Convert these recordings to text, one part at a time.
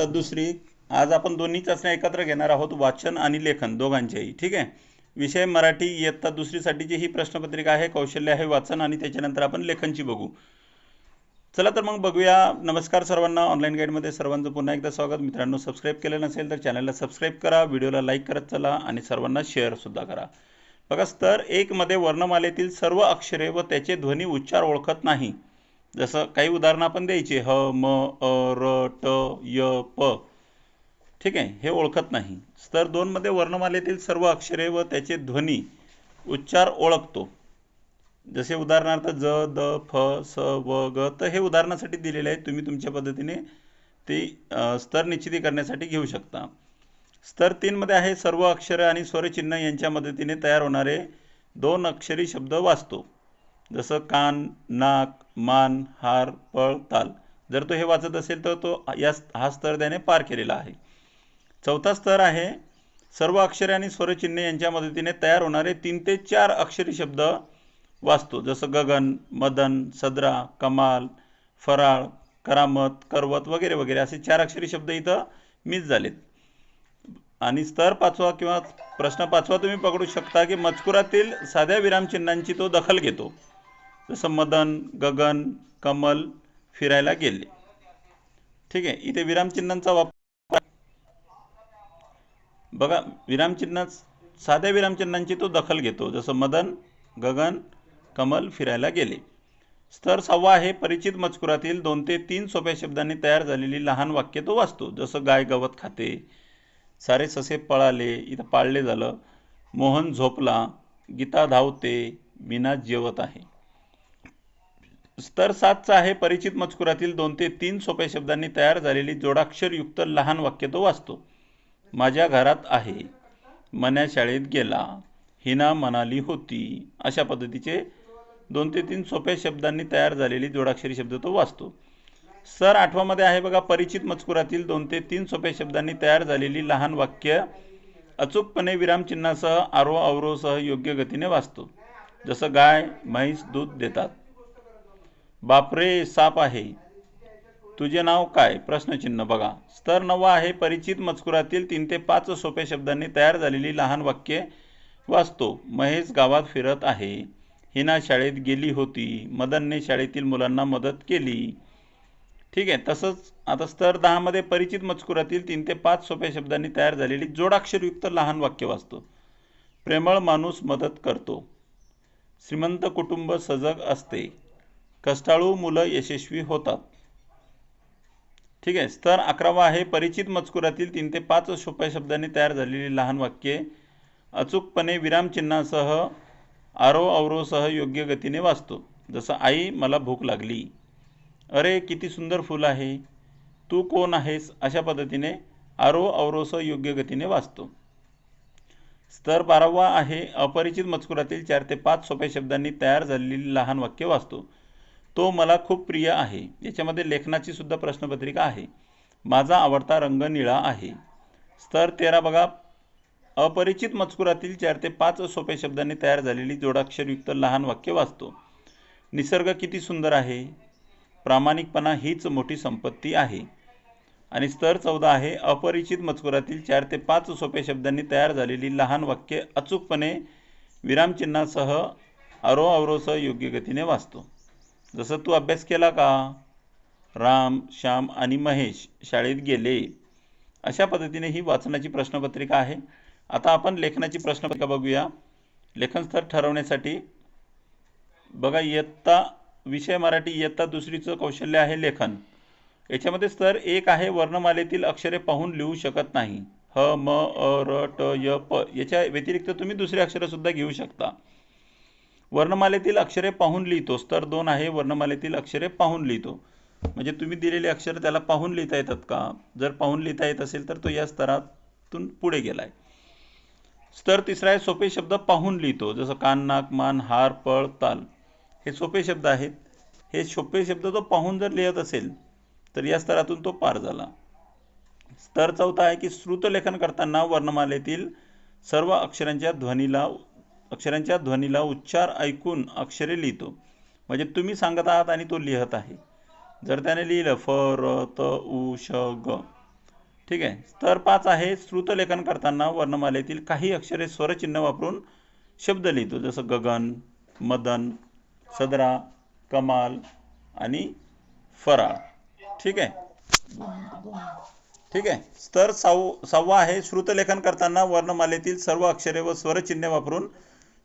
तर दुसरी आज आपण दोन्ही चाचण्या एकत्र घेणार आहोत वाचन आणि लेखन दोघांचेही. ठीक आहे? विषय मराठी इयत्ता दुसरीसाठीची ही प्रश्नपत्रिका आहे कौशल्य आहे वाचन आणि त्याच्यानंतर आपण लेखनची बघू. चला तर मग बघूया. नमस्कार सर्वांना. ऑनलाईन गाईडमध्ये सर्वांचं पुन्हा एकदा स्वागत. मित्रांनो सबस्क्राईब केलं नसेल तर चॅनलला सबस्क्राईब करा. व्हिडिओला लाईक करत चला आणि सर्वांना शेअरसुद्धा करा. बघा स्तर एकमध्ये वर्णमालेतील सर्व अक्षरे व त्याचे ध्वनी उच्चार ओळखत नाही. जसं काही उदाहरणं आपण द्यायची ह म अ र ट य प. ठीक आहे? हे ओळखत नाही. स्तर दोनमध्ये वर्णमालेतील सर्व अक्षरे व त्याचे ध्वनी उच्चार ओळखतो. जसे उदाहरणार्थ ज द फ स व ग तर हे उदाहरणासाठी दिलेले आहे तुम्ही तुमच्या पद्धतीने ते स्तर निश्चिती करण्यासाठी घेऊ शकता. स्तर तीनमध्ये आहे सर्व अक्षरं आणि स्वरचिन्ह यांच्या मदतीने तयार होणारे दोन अक्षरी शब्द वाचतो. जसं कान नाक मान हार पळ ताल. जर तो हे वाचत असेल तर तो या हा स्तर त्याने पार केलेला आहे. चौथा स्तर आहे सर्व अक्षरे आणि स्वरचिन्हे यांच्या मदतीने तयार होणारे तीन ते चार अक्षरी शब्द वाचतो. जसं गगन मदन सदरा कमाल फराळ करामत करवत वगैरे वगैरे असे चार अक्षरी शब्द इथं मिस झालेत. आणि स्तर पाचवा किंवा प्रश्न पाचवा तुम्ही पकडू शकता की मजकुरातील साध्या विरामचिन्हांची तो दखल घेतो. जसं मदन गगन कमल फिरायला गेले. ठीक आहे इथे विरामचिन्हांचा वापर बघा विरामचिन्ह साध्या विरामचिन्हांची तो दखल घेतो. जसं मदन गगन कमल फिरायला गेले. स्तर सहावा आहे परिचित मजकुरातील दोन ते तीन सोप्या शब्दांनी तयार झालेली लहान वाक्य तो वाचतो. जसं गाय गवत खाते सारे ससे पळाले इथं पाळले झालं मोहन झोपला गीता धावते मीना जेवत आहे. स्तर सातचा आहे. परिचित मजकुरातील दोन ते तीन सोप्या शब्दांनी तयार झालेली जोडाक्षरयुक्त लहान वाक्य तो वाचतो. माझ्या घरात आहे. मन्या शाळेत गेला. हिना म्हणाली होती. अशा पद्धतीचे दोन ते तीन सोप्या शब्दांनी तयार झालेली जोडाक्षरी शब्द तो वाचतो. सर आठवामध्ये आहे बघा परिचित मजकुरातील दोन ते तीन सोप्या शब्दांनी तयार झालेली लहान वाक्य अचूकपणे विरामचिन्हासह आरो अवरोसह योग्य गतीने वाचतो. जसं गाय म्हैस दूध देतात. बापरे साप आहे. तुझे नाव काय? प्रश्नचिन्ह बघा. स्तर नवा आहे परिचित मजकुरातील तीन ते पाच सोप्या शब्दांनी तयार झालेली लहान वाक्ये वाचतो. महेश गावात फिरत आहे. हिना शाळेत गेली होती. मदनने शाळेतील मुलांना मदत केली. ठीक आहे तसंच आता स्तर दहामध्ये परिचित मजकुरातील तीन ते पाच सोप्या शब्दांनी तयार झालेली जोडाक्षरयुक्त लहान वाक्य वाचतो. प्रेमळ माणूस मदत करतो. श्रीमंत कुटुंब सजग असते. कष्टाळू मुलं यशस्वी होतात. ठीक आहे स्तर अकरावा आहे. परिचित मजकुरातील तीन ते पाच सोप्या शब्दांनी तयार झालेली लहान वाक्ये. अचूकपणे विरामचिन्हासह आरो अवरोसह योग्य गतीने वाचतो. जसं आई मला भूक लागली. अरे किती सुंदर फूल आहे. तू कोण आहेस? अशा पद्धतीने आरो अवरोसह योग्य गतीने वाचतो. स्तर बारावा आहे. अपरिचित मजकुरातील चार ते पाच सोप्या शब्दांनी तयार झालेली लहान वाक्य वाचतो. तो मला खूप प्रिय आहे. याच्यामध्ये लेखनाची सुद्धा प्रश्नपत्रिका आहे. माझा आवडता रंग निळा आहे. स्तर तेरा बघा. अपरिचित मजकुरातील चार ते पाच सोप्या शब्दांनी तयार झालेली जोडाक्षरयुक्त लहान वाक्य वाचतो. निसर्ग किती सुंदर आहे. प्रामाणिकपणा हीच मोठी संपत्ती आहे. आणि स्तर चौदा आहे. अपरिचित मजकुरातील चार ते पाच सोप्या शब्दांनी तयार झालेली लहान वाक्ये अचूकपणे विरामचिन्हासह अरो अवरोसह योग्य गतीने वाचतो. जसं तू अभ्यास केला का? राम श्याम आणि महेश शाळेत गेले. अशा पद्धतीने ही वाचनाची प्रश्नपत्रिका आहे. आता आपण लेखनाची प्रश्नपत्रिका बघूया. लेखनस्तर ठरवण्यासाठी बघा इयत्ता विषय मराठी इयत्ता दुसरीचं कौशल्य आहे लेखन. याच्यामध्ये स्तर एक आहे वर्णमालेतील अक्षरे पाहून लिहू शकत नाही. ह म अ र ट य प याच्या व्यतिरिक्त तुम्ही दुसरे अक्षरंसुद्धा घेऊ शकता. वर्णमालेतील अक्षरे पाहून लिहितो. स्तर दोन आहे वर्णमालेतील अक्षरे पाहून लिहितो. म्हणजे तुम्ही दिलेले अक्षर त्याला पाहून लिहिता येतात का? जर पाहून लिहिता येत असेल तर तो या स्तरातून पुढे गेला आहे स्तर तिसरा आहे सोपे शब्द पाहून लिहितो. जसं कान नाक मान हार पळ ताल. हे सोपे शब्द आहेत. हे सोपे शब्द तो पाहून जर लिहत असेल तर या स्तरातून तो पार झाला. स्तर चौथा आहे की श्रुतलेखन करताना वर्णमालेतील सर्व अक्षरांच्या ध्वनीला अक्षरांच्या ध्वनीला उच्चार ऐकून अक्षरे लिहितो. म्हणजे तुम्ही सांगत आहात आणि तो लिहत आहे. जर त्याने लिहिलं फ र त उ श ग. ठीक आहे? स्तर पाच आहे श्रुतलेखन करताना वर्णमालेतील काही अक्षरे स्वरचिन्ह वापरून शब्द लिहितो. जसं गगन मदन सदरा कमाल आणि फराळ. ठीक आहे? ठीक आहे? स्तर साव सहावा आहे श्रुतलेखन करताना वर्णमालेतील सर्व अक्षरे व स्वरचिन्हे वापरून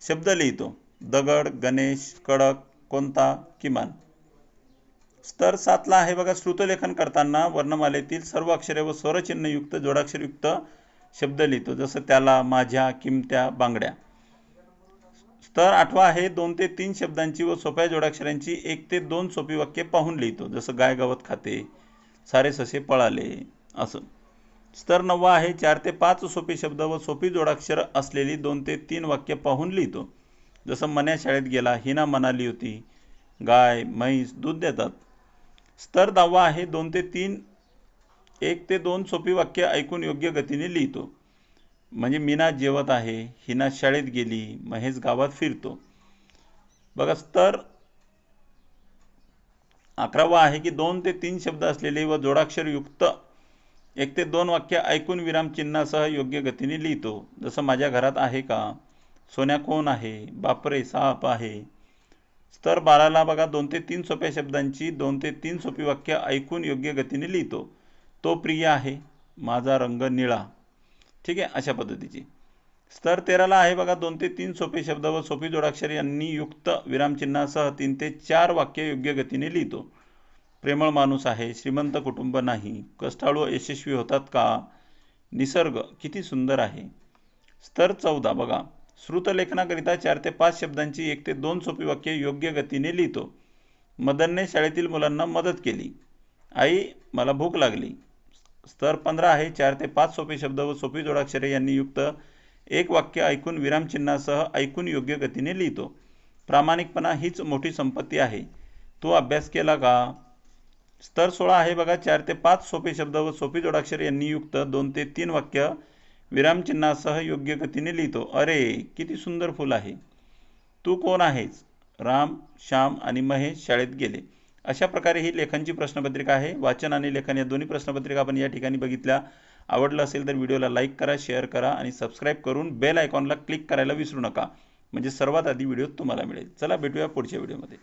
शब्द लिहितो. दगड गणेश कडक कोणता किमान. स्तर सातला आहे बघा. श्रुतलेखन करताना वर्णमालेतील सर्व अक्षरे व स्वरचिन्हयुक्त जोडाक्षरयुक्त शब्द लिहितो. जसं त्याला माझ्या किमत्या बांगड्या. स्तर आठवा आहे. दोन ते तीन शब्दांची व सोप्या जोडाक्षरांची एक ते दोन सोपी वाक्ये पाहून लिहितो. जसं गाय गवत खाते सारे ससे पळाले असं. स्तर नववा आहे. चार ते पाच सोपे शब्द व सोपी जोडाक्षर असलेली दोन ते तीन वाक्य पाहून लिहितो. जसं मन्या शाळेत गेला हिना म्हणाली होती. गाय म्हैस दूध देतात. स्तर दहावा आहे. दोन ते तीन एक ते दोन सोपी वाक्य ऐकून योग्य गतीने लिहितो. म्हणजे मीना जेवत आहे हिना शाळेत गेली महेश गावात फिरतो. बघा स्तर अकरावा आहे की दोन ते तीन शब्द असलेले व जोडाक्षरयुक्त एक ते दोन वाक्य ऐकून विरामचिन्हासह योग्य गतीने लिहितो. जसं माझ्या घरात आहे का? सोन्या कोण आहे? बापरे साप आहे. स्तर बाराला बघा दोन ते तीन सोप्या शब्दांची दोन ते तीन सोपी वाक्य ऐकून योग्य गतीने लिहितो. तो प्रिय आहे माझा रंग निळा. ठीक आहे अशा पद्धतीची. स्तर तेराला आहे बघा दोन ते तीन सोपे शब्द व सोपी जोडाक्षर यांनी युक्त विरामचिन्हासह तीन ते चार वाक्य योग्य गतीने लिहितो. प्रेमळ माणूस आहे श्रीमंत कुटुंब नाही. कष्टाळू यशस्वी होतात का? निसर्ग किती सुंदर आहे. स्तर चौदा. बघा श्रुतलेखनाकरिता चार ते पाच शब्दांची एक ते दोन सोपी वाक्य योग्य गतीने लिहितो. मदनने शाळेतील मुलांना मदत केली. आई मला भूक लागली. स्तर पंधरा आहे चार ते पाच सोपे शब्द व सोपी जोडाक्षरे यांनी युक्त एक वाक्य ऐकून विरामचिन्हासह ऐकून योग्य गतीने लिहितो. प्रामाणिकपणा हीच मोठी संपत्ती आहे. तो अभ्यास केला का? स्तर सोळा आहे बघा चार ते पाच सोपे शब्द व सोपी जोडाक्षर यांनी युक्त दोन ते तीन वाक्य विरामचिन्हासह योग्य गतीने लिहितो. अरे किती सुंदर फुल आहे. तू कोण आहेस? राम श्याम आणि महेश शाळेत गेले. अशा प्रकारे ही लेखनची प्रश्नपत्रिका आहे. वाचन आणि लेखन या दोन्ही प्रश्नपत्रिका आपण या ठिकाणी बघितल्या. आवडलं असेल तर व्हिडिओला लाईक करा शेअर करा आणि सबस्क्राईब करून बेल आयकॉनला क्लिक करायला विसरू नका. म्हणजे सर्वात आधी व्हिडिओ तुम्हाला मिळेल. चला भेटूया पुढच्या व्हिडिओमध्ये.